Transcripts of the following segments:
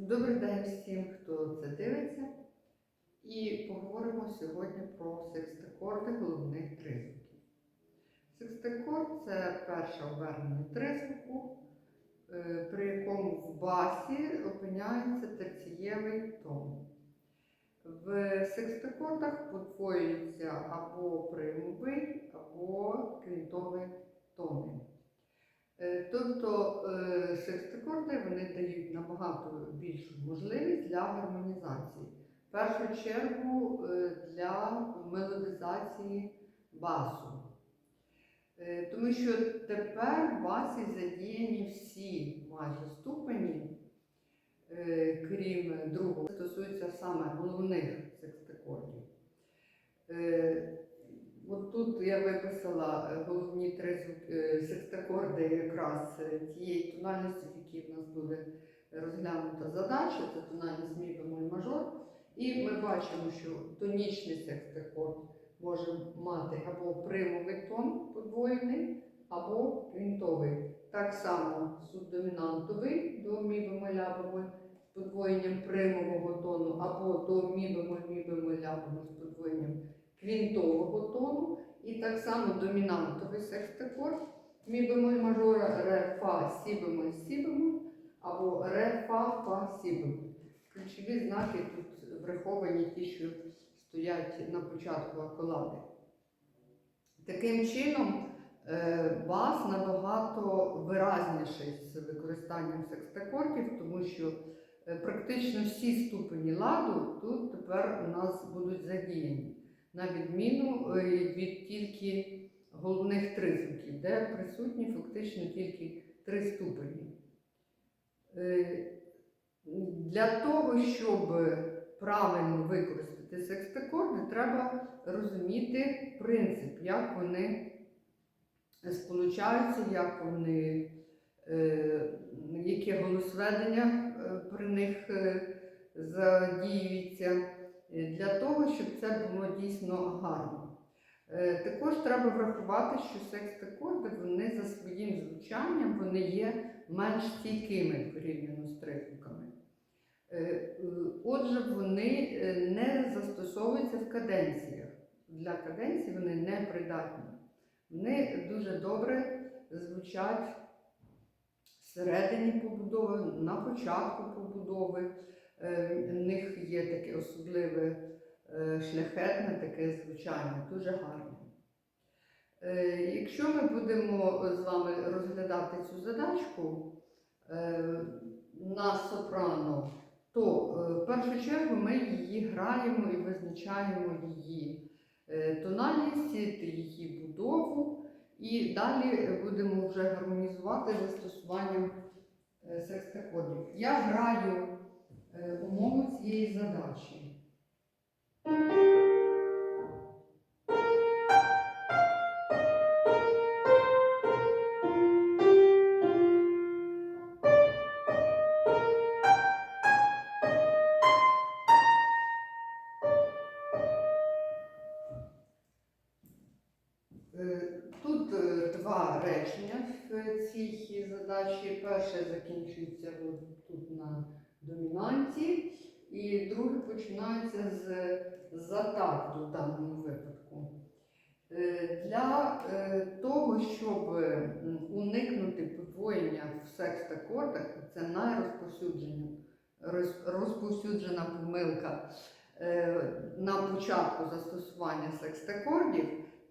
Добрий день всім, хто це дивиться. І поговоримо сьогодні про секстакорди головних тризвуків. Секстакорд це перше обернення тризвуку, е, при якому в басі опиняється терцієвий тон. В секстакордах подвоюються або примовий, або квінтовий тони. Е, Тобто секстакорди вони дають набагато більшу можливість для гармонізації. В першу чергу е, для мелодизації басу. Е, Тому що тепер в басі задіяні всі майже ступені, крім другого, стосується саме головних секстакордів. От тут я виписала е, головні три е, секстакорди якраз е, тієї тональності, в якій в нас буде розглянута задача, це тональність мі бемоль мажор. І ми бачимо, що тонічний секстакорд може мати або примовий тон подвоєний, або квінтовий. Так само субдомінантовий до мі бемоль бемоль з подвоєнням примового тону, або до мі бемоль мі бемоль з подвоєнням квінтового тону, і так само домінантовий секстакорд мі бемоль мажора ре фа сі бемоль сі бемоль або ре фа фа сі бемоль. Ключові знаки тут враховані ті, що стоять на початку аколади. Таким чином, е, бас набагато виразніший з використанням секстакордів, тому що е, практично всі ступені ладу тут тепер у нас будуть задіяні на відміну е, від тільки головних тризвуків, де присутні фактично тільки три ступені. Е, Для того, щоб правильно використати секстакорди, треба розуміти принцип, як вони сполучаються, як вони, е, яке голосведення при них задіюється для того, щоб це було дійсно гарно. Е, Також треба врахувати, що секстакорди вони за своїм звучанням вони є менш стійкими порівняно з тризвуками. Е, е, Отже, вони е, не застосовуються в каденціях. Для каденції вони не придатні. Вони дуже добре звучать всередині побудови, на початку побудови. Е, В них є таке особливе е, шляхетне таке звучання, дуже гарне. Е, Якщо ми будемо з вами розглядати цю задачку на сопрано, то в першу чергу ми її граємо і визначаємо її тональність, її будову, і далі будемо вже гармонізувати застосуванням секстакордів. Я граю е, умову цієї задачі. Е, Тут е, два речення. Перше закінчується тут на домінанті, і друге починається з затакту в даному випадку. Е, Для е, того, щоб уникнути подвоєння в секстакордах, це найрозповсюджена розповсюджена помилка е, на початку застосування секстакордів,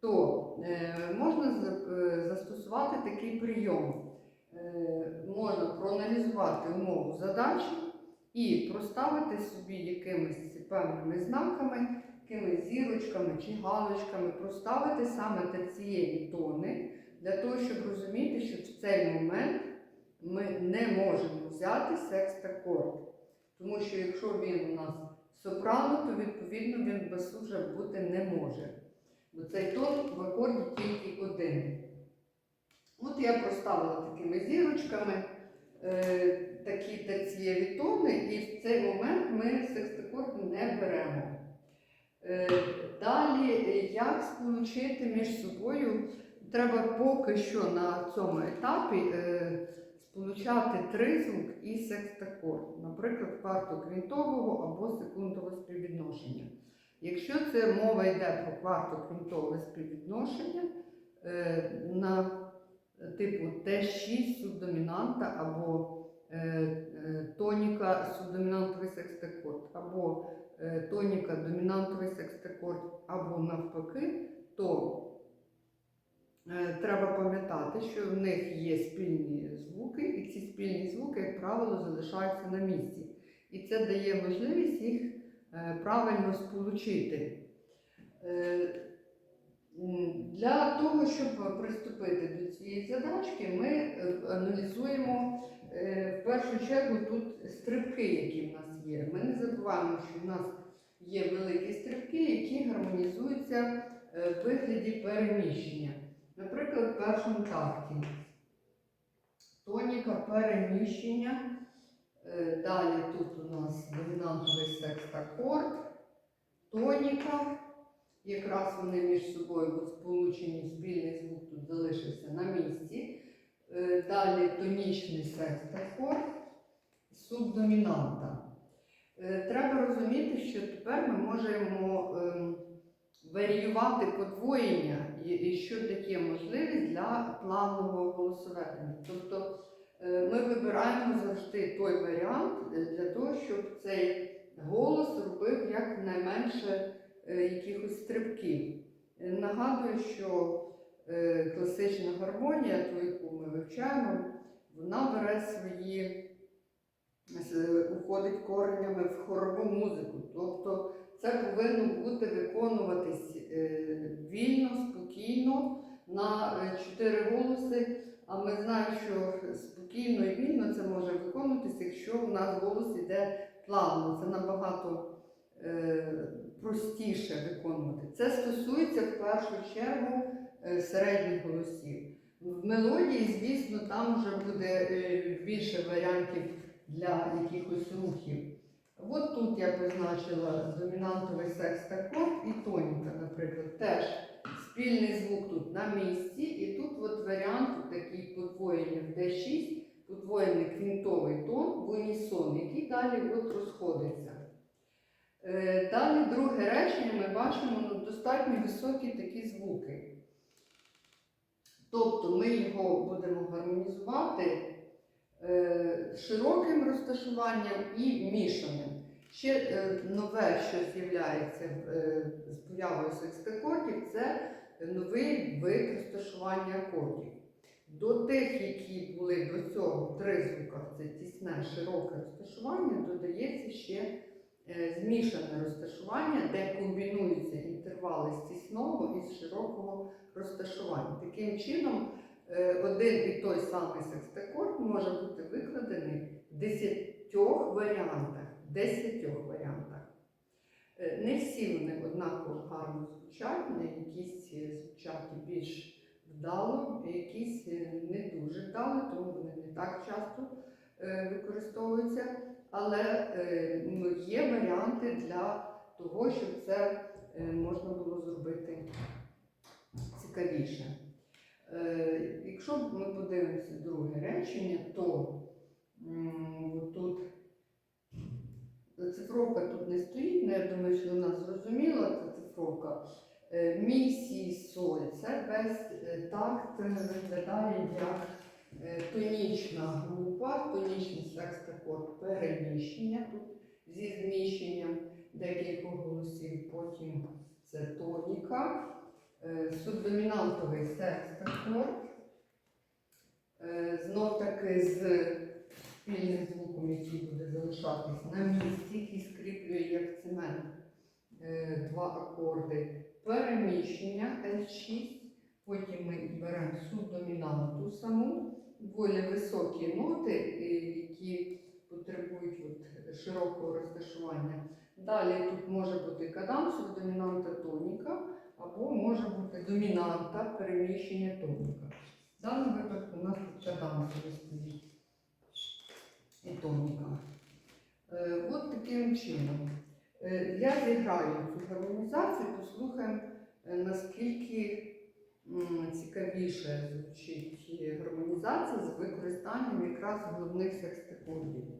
то е, можна е, застосувати такий прийом. Е, можна проаналізувати умову задачі і проставити собі якимись певними знаками, якимись зірочками чи галочками, проставити саме терцієві тони для того, щоб розуміти, що в цей момент ми не можемо взяти секстакорд. Тому що якщо він у нас сопрано, то відповідно він басу бути не може. Бо цей тон в акорді тільки один. От я проставила такими зірочками такі терцієві тони, і в цей момент ми секстакорди не беремо. Е, далі, е, як сполучити між собою, треба поки що на цьому етапі е, сполучати тризвук і секстакорд, наприклад, квартоквінтового або секундового співвідношення. Якщо це мова йде про квартоквінтове співвідношення е, на типу Т6 субдомінанта або е, е, тоніка субдомінантовий секстакорд, або е, тоніка домінантовий секстакорд, або навпаки, то Треба пам'ятати, що в них є спільні звуки, і ці спільні звуки, як правило, залишаються на місці. І це дає можливість їх правильно сполучити. Для того, щоб приступити до задачки, ми е, аналізуємо е, в першу чергу тут стрибки, які в нас є. Ми не забуваємо, що в нас є великі стрибки, які гармонізуються е, в вигляді переміщення. Наприклад, в першому такті. Тоніка переміщення. Далі тут у нас домінантовий секстакорд, тоніка. Якраз вони між собою сполучені, спільний звук тут залишився на місці. Е, Далі тонічний секстакорд, субдомінанта. Е, Треба розуміти, що тепер ми можемо ем, варіювати подвоєння, і, що таке можливість для плавного голосоведення. Тобто е, ми вибираємо завжди той варіант для того, щоб цей голос робив якнайменше якихось стрибків. Е, Нагадую, що е, класична гармонія, ту, яку ми вивчаємо, вона бере свої, уходить коренями в хорову музику. Тобто це повинно бути виконуватись е, вільно, спокійно на е, чотири голоси. А ми знаємо, що спокійно і вільно це може виконуватись, якщо у нас голос іде плавно. Це набагато е, простіше виконувати. Це стосується в першу чергу е, середніх голосів. В мелодії, звісно, там вже буде е, більше варіантів для якихось рухів. От тут я позначила домінантовий секстакорд і тоніка, наприклад, теж спільний звук тут на місці, і тут от варіант такий подвоєння в D6, подвоєний квінтовий тон в унісон, який далі от розходиться. Е, Далі друге речення ми бачимо ну, достатньо високі такі звуки. Тобто ми його будемо гармонізувати е, широким розташуванням і мішаним. Ще е, нове, що з'являється з появою секстакордів, це новий вид розташування акордів. До тих, які були до цього в тризвуках, це тісне, широке розташування, додається ще змішане розташування, де комбінуються інтервали з тісного і широкого розташування. Таким чином, е, один і той самий секстакорд може бути викладений в десятьох варіантах. Десятьох варіантах. Е, Не всі вони однаково гарно звучать, не якісь е, звучать більш вдало, якісь е, не дуже вдало, тому вони не так часто е, використовуються. Але е, ну, є варіанти для того, щоб це е, можна було зробити цікавіше. Е, Якщо ми подивимося друге речення, то тут цифровка тут не стоїть, але я думаю, що вона зрозуміла, ця цифровка. Е, Мі, сі, соль. Це весь такт виглядає як тонічна група, тонічний секстакорд переміщення тут зі зміщенням декількох голосів, потім це тоніка, е, субдомінантовий секстакорд. Е, Знов таки з спільним звуком, який буде залишатись на місці, який скріплює як цемент е, два акорди. Переміщення L6, потім ми беремо субдомінанту саму, доволі високі ноти, е, які потребують от широкого розташування. Далі тут може бути кадан, субдомінанта тоніка, або може бути домінанта переміщення тоніка. В даному випадку у нас тут кадан стоїть і тоніка. Е, от таким чином. Е, я зіграю цю гармонізацію, послухаємо, наскільки цікавіше звучить гармонізація з використанням якраз головних секстикордів.